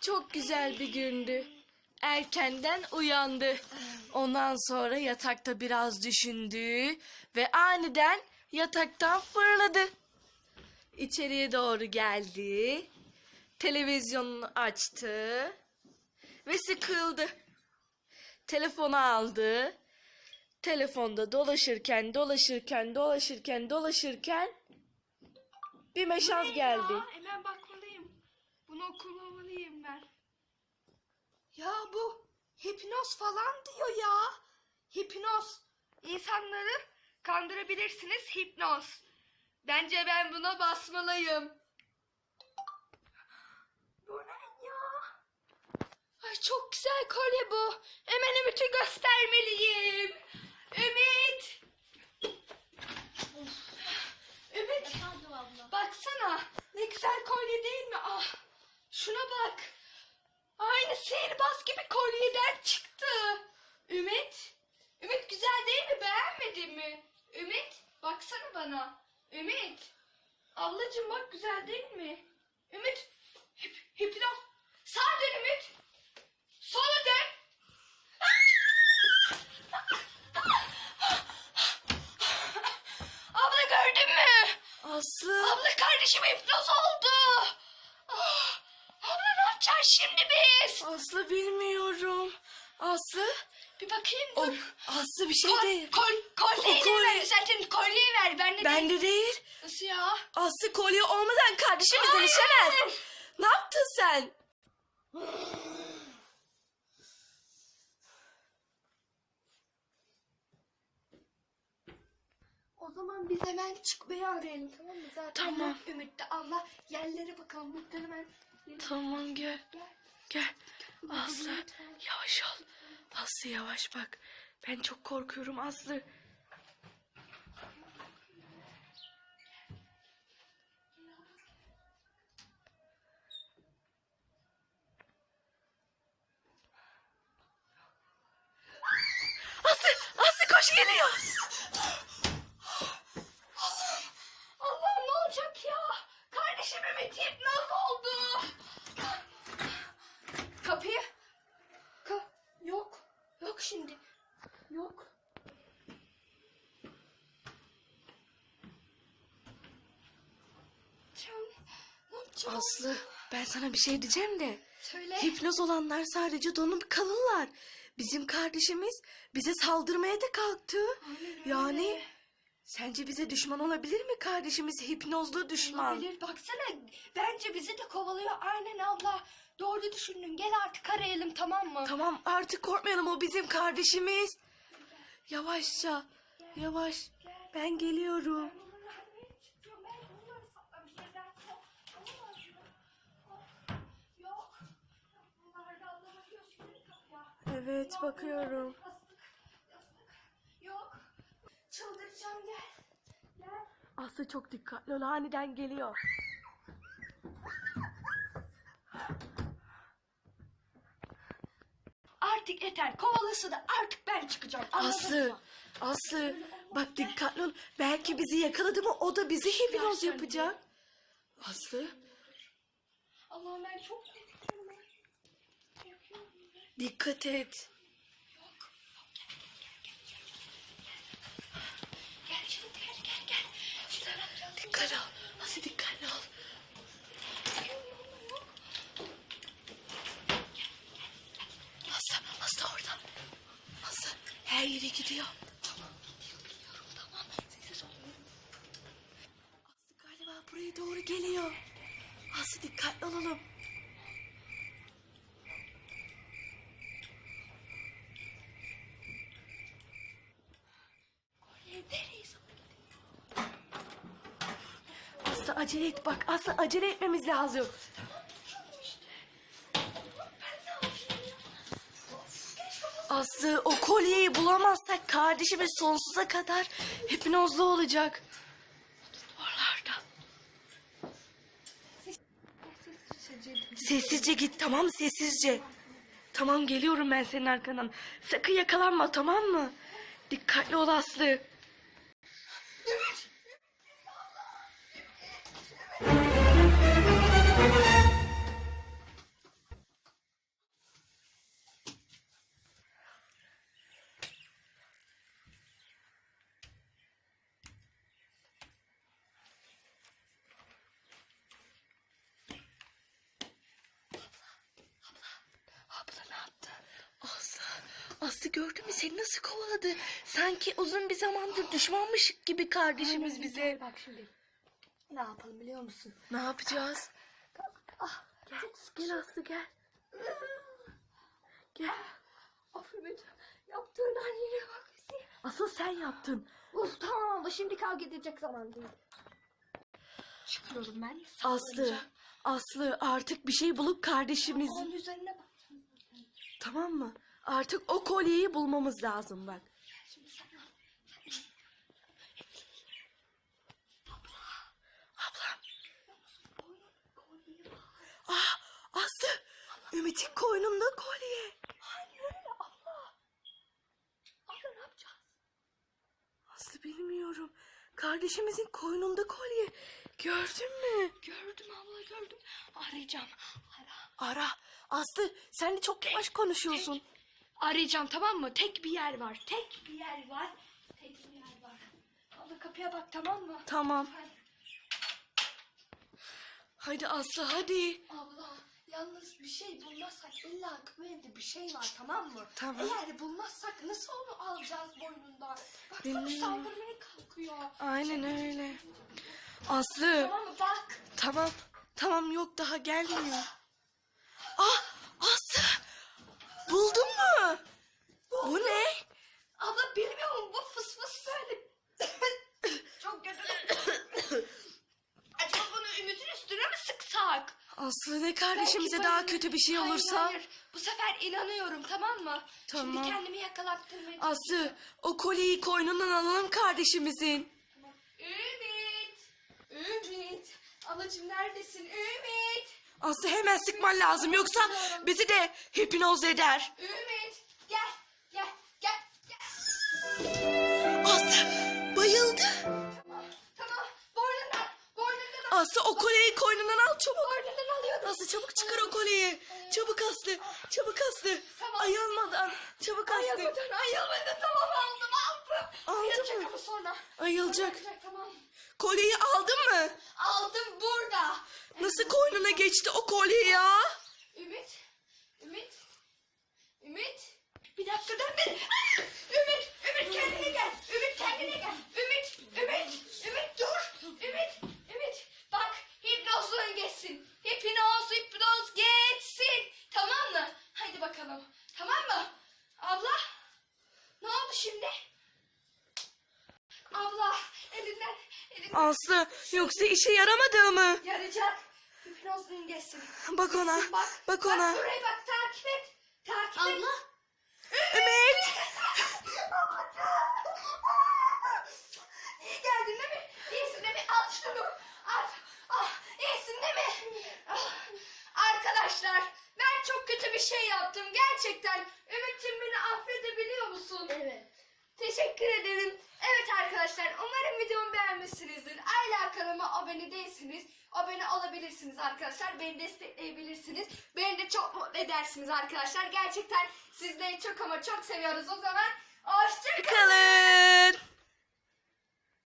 Çok güzel bir gündü. Erkenden uyandı. Ondan sonra yatakta biraz düşündü ve aniden yataktan fırladı. İçeriye doğru geldi. Televizyonunu açtı ve sıkıldı. Telefonu aldı. Telefonda dolaşırken, dolaşırken, dolaşırken, dolaşırken bir mesaj geldi. Ya, hemen bakmalıyım. Bunu okumalıyım ben. Ya bu hipnoz falan diyor ya. Hipnoz. İnsanları kandırabilirsiniz hipnoz. Bence ben buna basmalıyım. Bu ne ya? Ay çok güzel kolye bu. Hemen Ümit'i göstermeliyim. Ümit. Ümit. Baksana ne güzel kolye değil mi? Ah şuna bak. Aynı sihirbaz gibi kolyeden çıktı. Ümit. Ümit güzel değil mi? Beğenmedin mi? Ümit baksana bana. Ümit. Ablacığım bak güzel değil mi? Ümit. Hip, hipnoz. Sağa dön Ümit. Sola dön. Abla gördün mü? Aslı. Abla kardeşim hipnoz oldu. Ah, abla ne yapacağız biz? Aslı bilmiyorum. Aslı. Bir bakayım O, dur. Aslı bir şey Kol, değil. kol, kolyeyi O de kolye- ver zaten kolyeyi ver. Ben de Bende değil. Nasıl ya? Aslı kolye olmadan kardeşimiz Hayır. erişemez. Ne yaptın sen? O zaman biz hemen çıkmayı arayalım tamam mı? Zaten Tamam. Ümit de Allah yerlere bakalım. Muhtemelen Tamam gel. Gel. Gel. Aslı yavaş ol. Aslı yavaş bak. Ben çok korkuyorum Aslı. Aslı, Aslı koş geliyor. Allah'ım ne olacak ya? Kardeşim Ümit hipnoz oldu. Kapıyı. Ka yok. Yok şimdi. Yok. Can, ne yapacağım? Aslı ben sana bir şey diyeceğim de. Söyle. Hipnoz olanlar sadece donup kalırlar. Bizim kardeşimiz bize saldırmaya da kalktı. Aynen öyle. Yani sence bize düşman olabilir mi kardeşimiz hipnozlu düşman? Olabilir. Baksana bence bizi de kovalıyor. Aynen abla. Doğru düşündün. Gel artık arayalım tamam mı? Tamam artık korkmayalım o bizim kardeşimiz. Yavaşça yavaş ben geliyorum. Bunları almaya çıkıyorum. Ben bunları saklamış nedense. Alamaz mı? Of, Yok. Bunlar da alamıyor. Şimdi kapıya. Evet bakıyorum. Yok. Çıldıracağım gel. Gel. Aslı çok dikkatli ol aniden geliyor. Artık yeter. Kovalası da artık ben çıkacağım. Anladın Aslı mı? Aslı bak dikkatli ol. Belki bizi yakaladı mı o da bizi hipnoz yapacak. Aslı Allah'ım ben çok. Dikkat et. Dikkat ol. Aslı dikkatli ol. Aslı, Aslı orada. Aslı her yere gidiyor. Tamam. Gidiyorum tamam. Sessiz ol. Aslı galiba buraya doğru geliyor. Aslı dikkatli olalım. Neredeyiz? Aslı acele et bak. Aslı acele etmemiz lazım. Aslı o kolyeyi bulamazsak kardeşimiz sonsuza kadar hipnozlu olacak. Oralarda. Sessizce git tamam mı sessizce. Tamam geliyorum ben senin arkandan. Sakın yakalanma tamam mı? Dikkatli ol Aslı. Aslı gördün mü seni nasıl kovaladı? Sanki uzun bir zamandır düşmanmışık gibi kardeşimiz Aynen, bize. Bak şimdi. Ne yapalım biliyor musun? Ne yapacağız? Ah, Gel, gel Aslı gel. Gel. Ümit. Yaptığın annene bak. Asıl sen yaptın. Uf tamam ama şimdi kavga edecek zaman değil. Çıkıyorum ben. Aslı. Aslı artık bir şey bulup kardeşimiz. Onun üzerine bak. Tamam mı? Artık o kolyeyi bulmamız lazım bak. Ah Aslı. Ümit'in koynunda kolye. Hayır öyle abla. Abla ne yapacağız? Aslı bilmiyorum. Kardeşimizin koynunda kolye. Gördün mü? Gördüm abla gördüm. Arayacağım. Ara. Ara. Aslı sen de çok yavaş konuşuyorsun. Arayacağım tamam mı? Tek bir yer var. Tek bir yer var. Tek bir yer var. Abla kapıya bak tamam mı? Tamam. Hadi. Hadi Aslı hadi. Abla yalnız bir şey bulmazsak illa bu evde bir şey var tamam mı? Tamam. Eğer bulmazsak nasıl onu alacağız boynundan? Baksana Bilmiyorum. saldırmaya kalkıyor. Aynen öyle. Aslı. Tamam mı bak. Tamam. Tamam yok daha gelmiyor. Ah Aslı. Buldun mu? Bu ne? Abla bilmiyorum bu fıs fıs böyle. Çok kötü. Acaba bunu Ümit'in üstüne mi sıksak? Aslı ne kardeşimize Belki daha böyle- kötü bir şey Hayır, olursa. Hayır, Bu sefer inanıyorum tamam mı? Tamam. Şimdi kendimi yakalattırmaya Aslı o kolyeyi koynundan alalım kardeşimizin. Ümit! Ümit! Ablacığım neredesin? Ümit! Aslı hemen sıkman lazım yoksa bizi de hipnoz eder. Ümit! Gel! Gel! Gel! Gel! Aslı bayıldı. Tamam. Tamam. Boynundan! Boynundan al! Aslı o kolyeyi koynundan al çabuk. Boynundan alıyorum. Aslı çabuk çıkar o kolyeyi. Çabuk Aslı. Çabuk Aslı. Tamam. Ayılmadan. Çabuk Aslı. Ayılmadan ayılmadan tamam aldım Ayılacak mı? ama sonra. Ayılacak. Ayılacak tamam. Kolyeyi aldın mı? Aldım burada. Nasıl koynuna geçti o kolye ya? Ümit. Ümit. Ümit. Bir dakika dön bir. Ah! Ümit. Ümit kendine gel. Ümit kendine gel. Ümit. Ümit. Ümit dur. Ümit. Ümit. Bak hipnozluğun geçsin. Hipnoz hipnoz geçsin. Tamam mı? Haydi bakalım. Tamam mı? Abla. Ne oldu şimdi? Abla elinden elinden Aslı yoksa işe yaramadı mı? yarayacak. Hipnozluğun geçsin. Bak ona. Bak. Bak ona. Bak buraya bak takip et. Takip et. Abla. Ümit. İyi geldin değil mi? İyisin değil mi? Al şunu. Al. Ah, iyisin değil mi? Ah. Arkadaşlar ben çok kötü bir şey yaptım. Gerçekten. Ümit'ciğim beni affedebiliyor musun? Evet. Teşekkür ederim. Evet arkadaşlar umarım videomu beğenmişsinizdir. Hala kanalıma abone değilsiniz. Abone olabilirsiniz arkadaşlar. Beni destekleyebilirsiniz. Beni de çok mutlu edersiniz arkadaşlar. Gerçekten sizleri çok ama çok seviyoruz. O zaman hoşçakalın. Kalın.